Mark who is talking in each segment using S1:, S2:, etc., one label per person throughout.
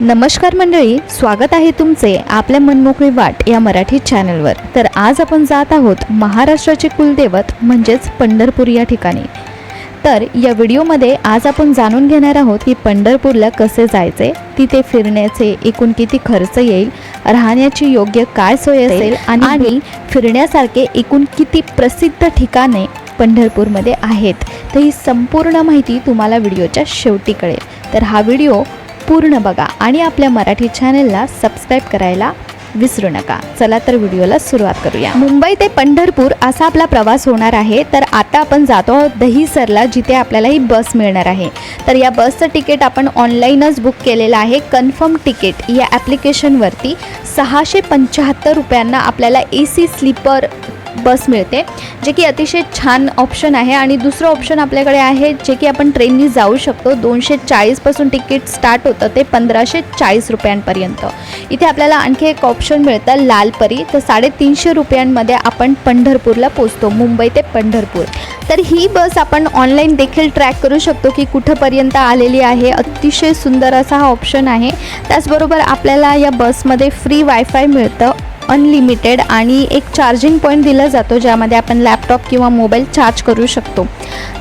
S1: नमस्कार मंडळी स्वागत आहे तुमचे आपल्या मनमोकळी वाट या मराठी चॅनलवर. तर आज आपण जात आहोत महाराष्ट्राचे कुलदैवत म्हणजेच पंढरपूर या ठिकाणी. तर या व्हिडिओमध्ये आज आपण जाणून घेणार आहोत की पंढरपूरला कसे जायचे तिथे फिरण्याचे एकूण किती खर्च येईल राहण्याची योग्य काय सोय असेल आणि फिरण्यासारखे एकूण किती प्रसिद्ध ठिकाणे पंढरपूरमध्ये आहेत तर ही संपूर्ण माहिती तुम्हाला व्हिडिओच्या शेवटी कळेल. तर हा व्हिडिओ पूर्ण बघा आणि आपल्या मराठी चॅनलला सबस्क्राईब करायला विसरू नका. चला तर व्हिडिओला सुरुवात करूया. मुंबई ते पंढरपूर असा आपला प्रवास होणार आहे तर आता आपण जातो आहोत दहिसरला जिथे आपल्याला ही बस मिळणार आहे. तर या बसचं तिकीट आपण ऑनलाईनच बुक केलेलं आहे. कन्फर्म तिकीट या ॲप्लिकेशनवरती सहाशे पंच्याहत्तर रुपयांना आपल्याला ए सी स्लीपर बस मिळते जे की अतिशय छान ऑप्शन आहे. आणि दुसरं ऑप्शन आपल्याकडे आहे जे की आपण ट्रेननी जाऊ शकतो. दोनशे चाळीसपासून तिकीट स्टार्ट होतं ते पंधराशे चाळीस रुपयांपर्यंत. इथे आपल्याला आणखी एक ऑप्शन मिळतं लालपरी. तर साडेतीनशे रुपयांमध्ये आपण पंढरपूरला पोचतो मुंबई ते पंढरपूर. तर ही बस आपण ऑनलाईन देखील ट्रॅक करू शकतो की कुठंपर्यंत आलेली आहे. अतिशय सुंदर असा हा ऑप्शन आहे. त्याचबरोबर आपल्याला या बसमध्ये फ्री वायफाय मिळतं. अनलिमिटेड आणि एक चार्जिंग पॉईंट दिला जातो ज्यामध्ये आपण लॅपटॉप किंवा मोबाईल चार्ज करू शकतो.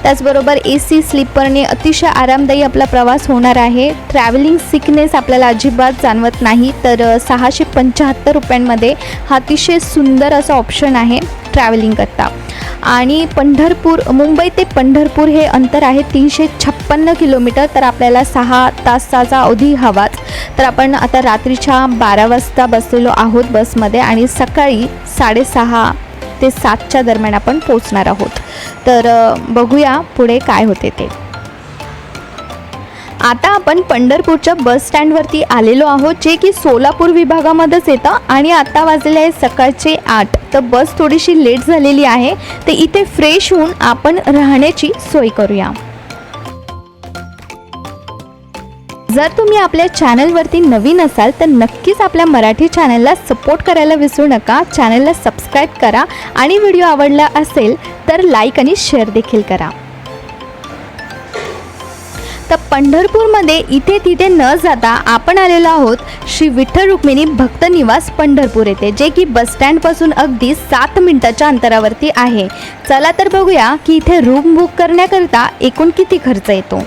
S1: त्याचबरोबर ए सी स्लीपरने अतिशय आरामदायी आपला प्रवास होणार आहे. ट्रॅव्हलिंग सिकनेस आपल्याला अजिबात जाणवत नाही तर सहाशे पंच्याहत्तर रुपयांमध्ये हा अतिशय सुंदर असा ऑप्शन आहे ट्रॅव्हलिंग करता. आणि पंढरपूर मुंबई ते पंढरपूर हे अंतर आहे तीनशे छप्पन्न किलोमीटर. तर आपल्याला सहा तासाचा अवधी हवाच तर आपण आता रात्रीच्या बारा वाजता बसलेलो आहोत बसमध्ये आणि सकाळी साडेसहा ते सातच्या दरम्यान आपण पोचणार आहोत. तर बघूया पुढे काय होते ते. आता आपण पंढरपूरच्या बस स्टँडवरती आलेलो आहोत जे की सोलापूर विभागामध्येच येतं आणि आता वाजले आहे सकाळचे आठ. तर बस थोडीशी लेट झालेली आहे तर इथे फ्रेश होऊन आपण राहण्याची सोय करूया. जर तुम्ही आपल्या चॅनलवरती नवीन असाल तर नक्कीच आपल्या मराठी चॅनलला सपोर्ट करायला विसरू नका. चॅनलला सबस्क्राईब करा आणि व्हिडिओ आवडला असेल तर लाईक आणि शेअर देखील करा. पंढरपूरमध्ये इथे तिथे न जाता आपण आलेलो आहोत श्री विठ्ठल रुक्मिणी भक्त निवास पंढरपूर येथे जे की बसस्टँडपासून अगदी सात मिनिटाच्या अंतरावरती आहे. चला तर बघूया की इथे रूम बुक करण्याकरिता एकूण किती खर्च येतो.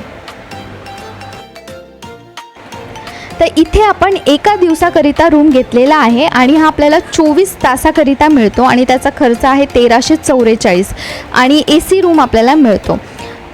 S1: तर इथे आपण एका दिवसाकरिता रूम घेतलेला आहे आणि हा आपल्याला चोवीस तासाकरिता मिळतो आणि त्याचा खर्च आहे तेराशे चौवेचाळीस आणि ए सी रूम आपल्याला मिळतो.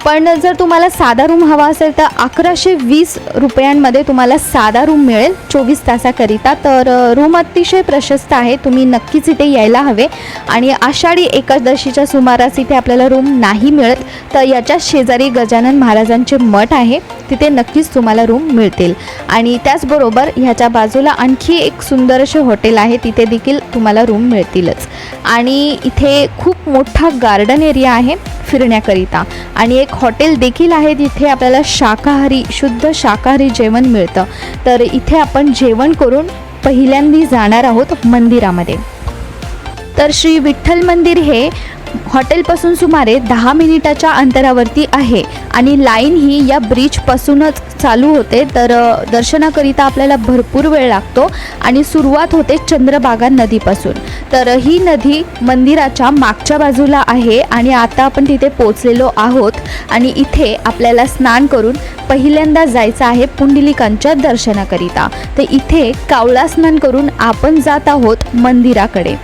S1: पण जर तुम्हाला साधा रूम हवा असेल तर अकराशे वीस रुपयांमध्ये तुम्हाला साधा रूम मिळेल चोवीस तासाकरिता. तर रूम अतिशय प्रशस्त आहे. तुम्ही नक्कीच इथे यायला हवे. आणि आषाढी एकादशीच्या सुमारास इथे आपल्याला रूम नाही मिळत. तर याच्या शेजारी गजानन महाराजांचे मठ आहे. तिथे नक्कीच तुम्हाला रूम मिळतील. आणि त्याचबरोबर ह्याच्या बाजूला आणखी एक सुंदर असे हॉटेल आहे. तिथे देखील तुम्हाला रूम मिळतीलच. आणि इथे खूप मोठा गार्डन एरिया आहे. फिरण्याकरिता. आणि एक हॉटेल देखील आहे तिथे आपल्याला शाकाहारी शुद्ध शाकाहारी जेवण मिळतं. तर इथे आपण जेवण करून पहिल्यांदी जाणार आहोत मंदिरामध्ये. तर श्री विठ्ठल मंदिर हे हॉटेलपासून सुमारे दहा मिनिटाच्या अंतरावरती आहे. आणि लाईन ही या ब्रिजपासूनच चालू होते. तर दर्शनाकरिता आपल्याला भरपूर वेळ लागतो आणि सुरुवात होते चंद्रभागा नदीपासून. तर ही नदी मंदिराच्या मागच्या बाजूला आहे आणि आता आपण तिथे पोचलेलो आहोत आणि इथे आपल्याला स्नान करून पहिल्यांदा जायचं आहे पुंडलिकांच्या दर्शनाकरिता. तर इथे कावळा स्नान करून आपण जात आहोत मंदिराकडे.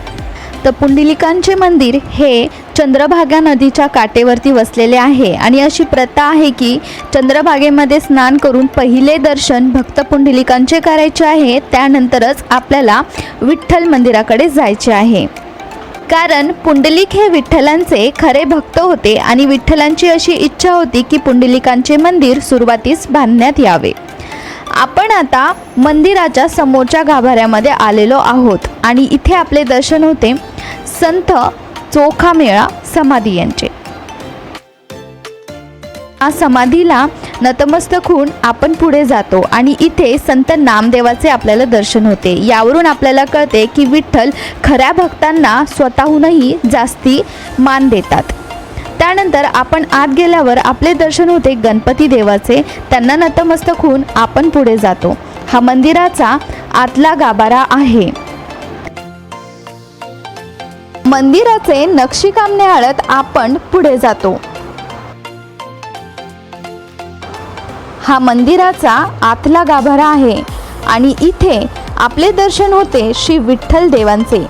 S1: तर पुंडलिकांचे मंदिर हे चंद्रभागा नदीच्या काठेवरती वसलेले आहे. आणि अशी प्रथा आहे की चंद्रभागेमध्ये स्नान करून पहिले दर्शन भक्त पुंडलिकांचे करायचे आहे त्यानंतरच आपल्याला विठ्ठल मंदिराकडे जायचे आहे. कारण पुंडलिक हे विठ्ठलांचे खरे भक्त होते आणि विठ्ठलांची अशी इच्छा होती की पुंडलिकांचे मंदिर सुरुवातीस बांधण्यात यावे. आपण आता मंदिराच्या समोरच्या गाभाऱ्यामध्ये आलेलो आहोत आणि इथे आपले दर्शन होते संत चोखामेळा समाधी यांचे. या समाधीला नतमस्तक होऊन आपण पुढे जातो आणि इथे संत नामदेवाचे आपल्याला दर्शन होते. यावरून आपल्याला कळते की विठ्ठल खऱ्या भक्तांना स्वतःहूनही जास्ती मान देतात. त्यानंतर आपण आत गेल्यावर आपले दर्शन होते गणपती देवाचे. त्यांना नतमस्तक होऊन आपण पुढे जातो. हा मंदिराचा आतला गाभारा आहे. मंदिराचे नक्षीकाम निहाळत आपण पुढे जातो. हा मंदिराचा आतला गाभारा आहे आणि इथे आपले दर्शन होते श्री विठ्ठल देवांचे.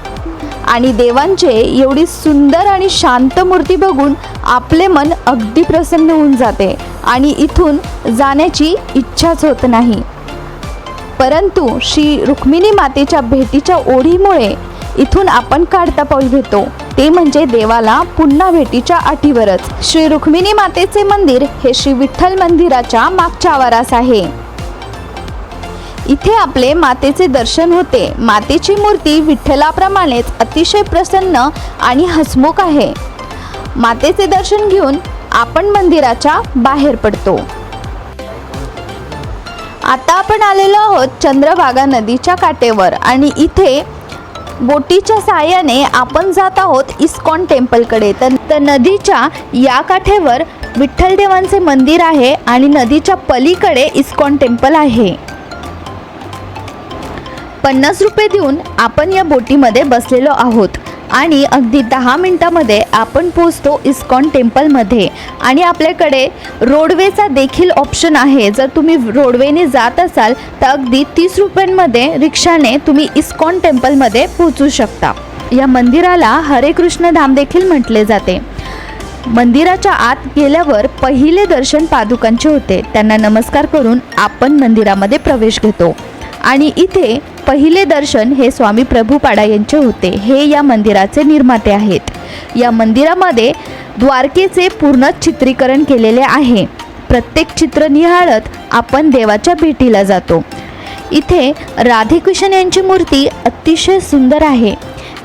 S1: आणि देवांचे एवढी सुंदर आणि शांत मूर्ती बघून आपले मन अगदी प्रसन्न होऊन जाते आणि इथून जाण्याची इच्छाच होत नाही. परंतु श्री रुक्मिणी मातेच्या भेटीच्या ओढीमुळे इथून आपण काढता पाऊल घेतो. ते म्हणजे देवाला पुन्हा भेटीच्या अटीवरच. श्री रुक्मिणी मातेचे मंदिर हे श्री विठ्ठल मंदिराच्या मागच्या आवारास आहे. इथे आपले मातेचे दर्शन होते. मातेची मूर्ती विठ्ठलाप्रमाणेच अतिशय प्रसन्न आणि हसमुख आहे. मातेचे दर्शन घेऊन आपण मंदिराच्या बाहेर पडतो. आता आपण आलेलो आहोत चंद्रभागा नदीच्या काठेवर आणि इथे बोटीच्या साहाय्याने आपण जात आहोत इस्कॉन टेम्पलकडे. तर तर नदीच्या या काठेवर विठ्ठलदेवांचे मंदिर आहे आणि नदीच्या पलीकडे इस्कॉन टेम्पल आहे. पन्नास रुपये देऊन आपण या बोटीमध्ये बसलेलो आहोत. आणि अगदी दहा मिनटामध्ये आपण पोचतो इस्कॉन टेम्पलमध्ये. आणि आपल्याकडे रोडवेचा देखील ऑप्शन आहे. जर तुम्ही रोडवेने जात असाल तर अगदी तीस रुपयांमध्ये रिक्षाने तुम्ही इस्कॉन टेम्पलमध्ये पोचू शकता. या मंदिराला हरे कृष्ण धाम देखील म्हटले जाते. मंदिराच्या आत गेल्यावर पहिले दर्शन पादुकांचे होते. त्यांना नमस्कार करून आपण मंदिरामध्ये प्रवेश घेतो. आणि इथे पहिले दर्शन हे स्वामी प्रभुपाडा यांचे होते. हे या मंदिराचे निर्माते आहेत. या मंदिरामध्ये द्वारकेचे पूर्ण चित्रीकरण केलेले आहे. प्रत्येक चित्र निहाळत आपण देवाच्या भेटीला जातो. इथे राधेकृष्ण यांची मूर्ती अतिशय सुंदर आहे.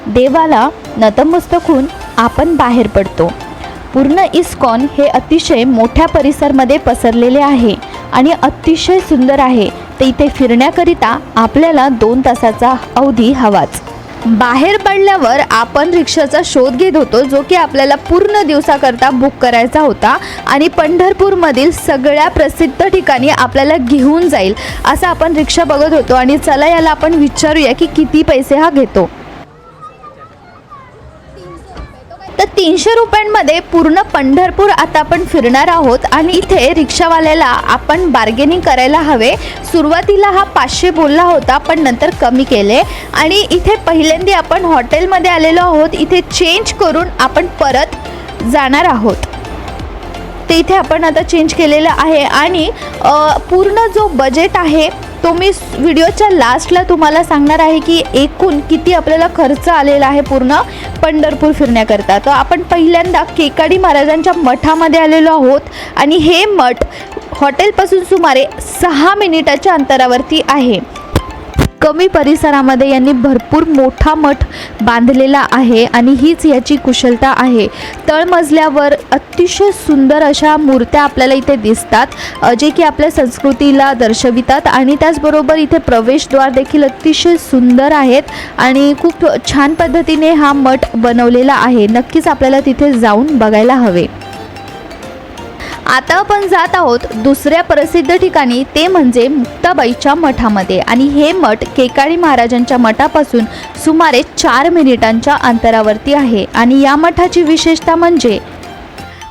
S1: देवाला नतमस्तक होऊन आपण बाहेर पडतो. पूर्ण इस्कॉन हे अतिशय मोठ्या परिसरमध्ये पसरलेले आहे आणि अतिशय सुंदर आहे. ते इथे फिरण्याकरिता आपल्याला दोन तासाचा अवधी हवाच. बाहेर पडल्यावर आपण रिक्षाचा शोध घेत होतो जो की आपल्याला पूर्ण दिवसाकरता बुक करायचा होता आणि पंढरपूरमधील सगळ्या प्रसिद्ध ठिकाणी आपल्याला घेऊन जाईल असं आपण रिक्षा बघत होतो. आणि चला याला आपण विचारूया की किती पैसे हा घेतो. तर तीनशे रुपयांमध्ये पूर्ण पंढरपूर आता आपण फिरणार आहोत आणि इथे रिक्षावाल्याला आपण बार्गेनिंग करायला हवे. सुरुवातीला हा पाचशे बोलला होता पण नंतर कमी केले. आणि इथे पहिल्यांदा आपण हॉटेलमध्ये आलेलो आहोत. इथे चेंज करून आपण परत जाणार आहोत. ते इथे आपण आता चेंज केलेलं आहे. आणि पूर्ण जो बजेट आहे तो मी व्हिडिओच्या लास्टला तुम्हाला सांगणार आहे की एकूण किती आपल्याला खर्च आलेला आहे पूर्ण पंढरपूर फिरण्याकरता. तर आपण पहिल्यांदा केकाडी महाराजांच्या मठामध्ये आलेलो आहोत आणि हे मठ हॉटेलपासून सुमारे सहा मिनिटाच्या अंतरावरती आहे. कमी परिसरामध्ये यांनी भरपूर मोठा मठ बांधलेला आहे आणि हीच याची कुशलता आहे. तळमजल्यावर अतिशय सुंदर अशा मूर्त्या आपल्याला इथे दिसतात जे की आपल्या संस्कृतीला दर्शवितात आणि त्याचबरोबर इथे प्रवेशद्वार देखील अतिशय सुंदर आहेत आणि खूप छान पद्धतीने हा मठ बनवलेला आहे. नक्कीच आपल्याला तिथे जाऊन बघायला हवे. आता आपण जात आहोत दुसऱ्या प्रसिद्ध ठिकाणी. ते म्हणजे मुक्ताबाईच्या मठामध्ये. आणि हे मठ केकाळी महाराजांच्या मठापासून सुमारे चार मिनिटांच्या अंतरावरती आहे. आणि या मठाची विशेषता म्हणजे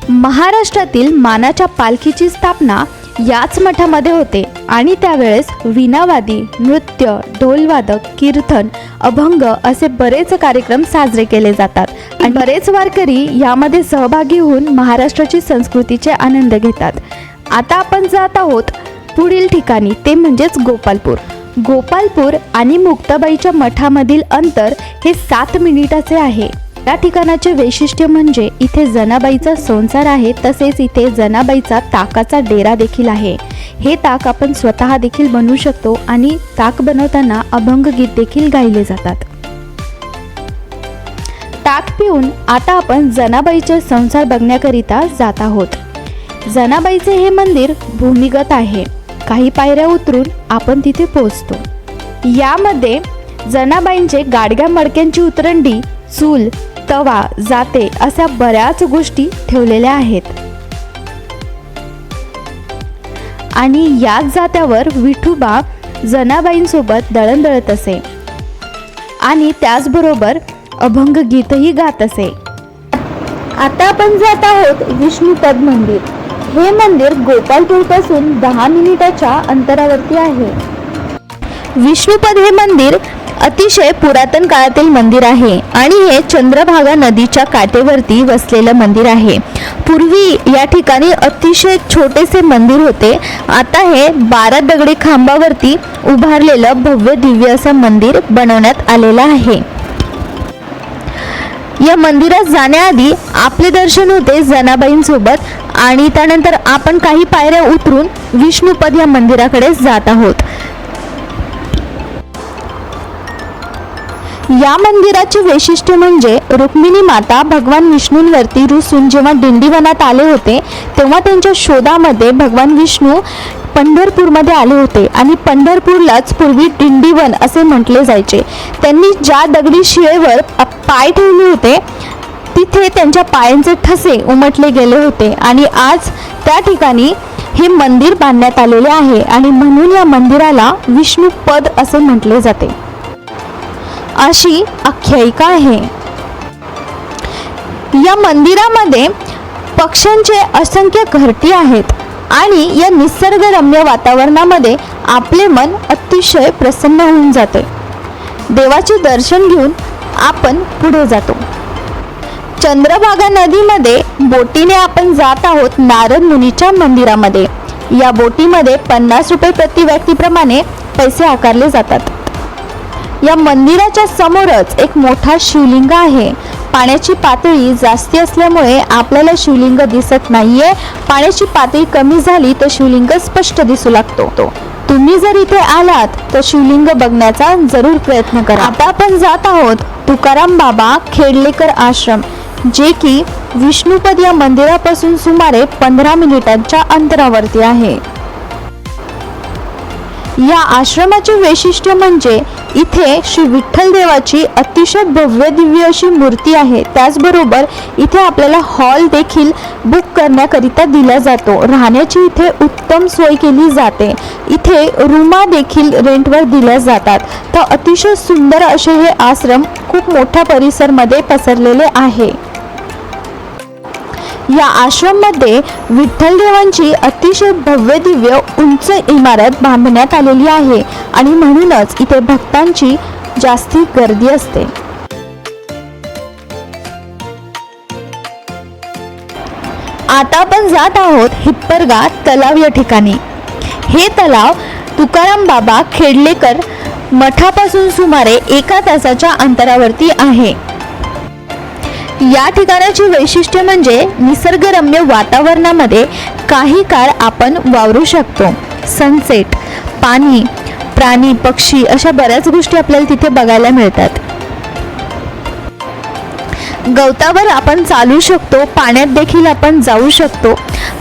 S1: महाराष्ट्रातील मानाच्या पालखीची स्थापना याच मठामध्ये होते. आणि त्यावेळेस विनावादी नृत्य ढोलवादक कीर्तन अभंग असे बरेच कार्यक्रम साजरे केले जातात. आणि बरेच वारकरी यामध्ये सहभागी होऊन महाराष्ट्राची संस्कृतीचे आनंद घेतात. आता आपण जात आहोत पुढील ठिकाणी ते म्हणजेच गोपालपूर. गोपालपूर आणि मुक्ताबाईच्या मठामधील अंतर हे सात मिनिटाचे आहे. या ठिकाणाचे वैशिष्ट्य म्हणजे इथे जनाबाईचा संसार आहे तसेच इथे जनाबाईचा ताकाचा डेरा देखील आहे. हे ताक आपण स्वतः देखील बनवू शकतो आणि ताक बनवताना अभंग गीत देखील गायले जातात. ताक पिऊन आता आपण जनाबाईचे संसार बघण्याकरिता जात आहोत. जनाबाईचे हे मंदिर भूमिगत आहे. काही पायऱ्या उतरून आपण तिथे पोहोचतो. यामध्ये जनाबाईंचे गाडग्या मडक्यांची उतरंडी चूल तवा जाते अशा बऱ्याच गोष्टी ठेवलेल्या आहेत. आणि याच जात्यावर विठोबा जनाबाईंसोबत दळण दळत असे. आणि त्याचबरोबर अभंग गीतही गात असे. आता आपण जात आहोत विष्णुपद मंदिर. हे मंदिर गोपालपूरपासून दहा मिनिटाच्या अंतरावरती आहे. विष्णुपद हे मंदिर अतिशय पुरातन काळातील मंदिर आहे आणि हे चंद्रभागा नदीच्या काठेवरती वसलेलं मंदिर आहे. पूर्वी या ठिकाणी अतिशय छोटेसे मंदिर होते. आता हे बारा दगडी खांबावरती उभारलेलं भव्य दिव्य असं मंदिर बनवण्यात आलेलं आहे. या मंदिरात जाण्याआधी आपले दर्शन होते जनाबाईंसोबत आणि त्यानंतर आपण काही पायऱ्या उतरून विष्णुपद या मंदिराकडे जात आहोत. या मंदिराचे वैशिष्ट्य म्हणजे रुक्मिणी माता भगवान विष्णूंवरती रुसून जेव्हा दिंडीवनात आले होते तेव्हा त्यांच्या शोधामध्ये भगवान विष्णू पंढरपूरमध्ये आले होते आणि पंढरपूरलाच पूर्वी दिंडीवन असे म्हटले जायचे. त्यांनी ज्या दगडी शिळेवर पाय ठेवले होते तिथे त्यांच्या पायांचे ठसे उमटले गेले होते आणि आज त्या ठिकाणी हे मंदिर बांधण्यात आलेले आहे आणि म्हणून या मंदिराला विष्णुपद असे म्हटले जाते. अशी आख्यायिका आहे. या मंदिरामध्ये पक्ष्यांचे असंख्य घरटी आहेत आणि या निसर्गरम्य वातावरणामध्ये आपले मन अतिशय प्रसन्न होऊन जाते. देवाचे दर्शन घेऊन आपण पुढे जातो. चंद्रभागा नदीमध्ये बोटीने आपण जात आहोत नारद मुनीच्या मंदिरामध्ये. या बोटीमध्ये पन्नास रुपये प्रति व्यक्तीप्रमाणे पैसे आकारले जातात. या मंदिराच्या समोरच एक मोठा शिवलिंग आहे. पाण्याची पातळी जास्ती असल्यामुळे आपल्याला शिवलिंग दिसत नाहीये. पाण्याची पातळी कमी झाली तर शिवलिंग स्पष्ट दिसू लागतो. तो तुम्ही जर इथे आलात तर शिवलिंग बघण्याचा जरूर प्रयत्न करा. आता आपण जात आहोत तुकाराम बाबा खेडलेकर आश्रम जे की विष्णुपद या मंदिरापासून सुमारे पंधरा मिनिटांच्या अंतरावरती आहे. या आश्रमाचे वैशिष्ट्य म्हणजे इथे श्री विठ्ठल देवाची अतिशय भव्य दिव्य अशी मूर्ती आहे. त्याचबरोबर इथे आपल्याला हॉल देखील बुक करण्याकरिता दिला जातो. राहण्याची इथे उत्तम सोय केली जाते. इथे रूमा देखील रेंटवर दिल्या जातात. तर अतिशय सुंदर असे हे आश्रम खूप मोठ्या परिसरमध्ये पसरलेले आहे. या आश्रममध्ये विठ्ठलदेवांची अतिशय भव्य दिव्य उंच इमारत बांधण्यात आलेली आहे आणि म्हणूनच इथे भक्तांची जास्ती गर्दी असते. आता आपण जात आहोत हिप्परगा तलाव या ठिकाणी. हे तलाव तुकाराम बाबा खेडलेकर मठापासून सुमारे एका तासाच्या अंतरावरती आहे. या ठिकाणाचे वैशिष्ट्य म्हणजे निसर्गरम्य वातावरणामध्ये काही काळ आपण वावरू शकतो. सनसेट पाणी प्राणी पक्षी अशा बऱ्याच गोष्टी आपल्याला तिथे बघायला मिळतात. गवतावर आपण चालू शकतो पाण्यात देखील आपण जाऊ शकतो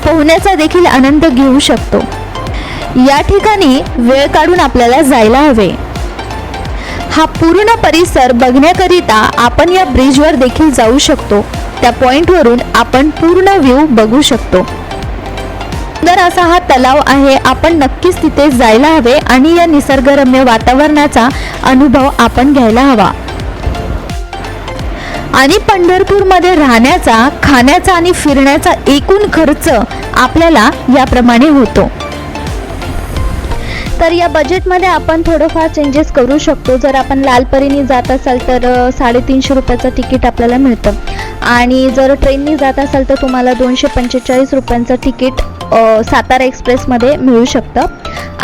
S1: पोहण्याचा देखील आनंद घेऊ शकतो. या ठिकाणी वेळ काढून आपल्याला जायला हवे. हा पूर्ण परिसर बघण्याकरिता आपण या ब्रिजवर देखील जाऊ शकतो. त्या पॉइंटवरून आपण पूर्ण व्ह्यू बघू शकतो. सुंदर असा हा तलाव आहे. आपण नक्कीच तिथे जायला हवे आणि या निसर्गरम्य वातावरणाचा अनुभव आपण घ्यायला हवा. आणि पंढरपूरमध्ये राहण्याचा खाण्याचा आणि फिरण्याचा एकूण खर्च आपल्याला याप्रमाणे होतो. तर या बजेटमध्ये आपण थोडंफार चेंजेस करू शकतो. जर आपण लालपरीने जात असाल तर साडेतीनशे रुपयाचं तिकीट आपल्याला मिळतं. आणि जर ट्रेननी जात असाल तर तुम्हाला दोनशे पंचेचाळीस रुपयांचं तिकीट सातारा एक्सप्रेसमध्ये मिळू शकतं.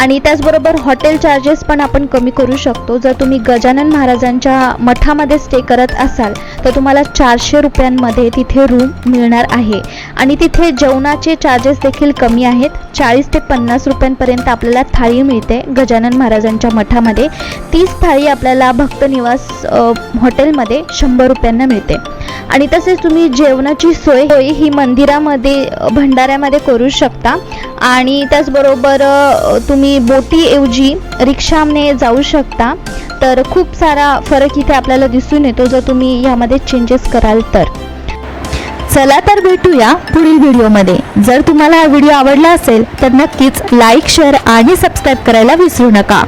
S1: आणि त्याचबरोबर हॉटेल चार्जेस पण आपण कमी करू शकतो. जर तुम्ही गजानन महाराजांच्या मठामध्ये स्टे करत असाल तर तुम्हाला चारशे रुपयांमध्ये तिथे रूम मिळणार आहे. आणि तिथे जेवणाचे चार्जेस देखील कमी आहेत. चाळीस ते पन्नास रुपयांपर्यंत आपल्याला थाळी मिळते गजानन महाराजांच्या मठामध्ये. तीच थाळी आपल्याला भक्त निवास हॉटेलमध्ये शंभर रुपयांना मिळते. आणि तसेच तुम्ही जेवणाची सोय होय ही मंदिरामध्ये भंडाऱ्यामध्ये करू शकता. आणि त्याचबरोबर तुम्ही तुम्ही बोटीऐवजी रिक्षाने जाऊ शकता. तर खूप सारा फरक इथे आपल्याला दिसून येतो जर तुम्ही यामध्ये चेंजेस कराल तर. चला तर भेटूया पुढील व्हिडिओमध्ये. जर तुम्हाला हा व्हिडिओ आवडला असेल तर नक्कीच लाईक शेअर आणि सबस्क्राईब करायला विसरू नका.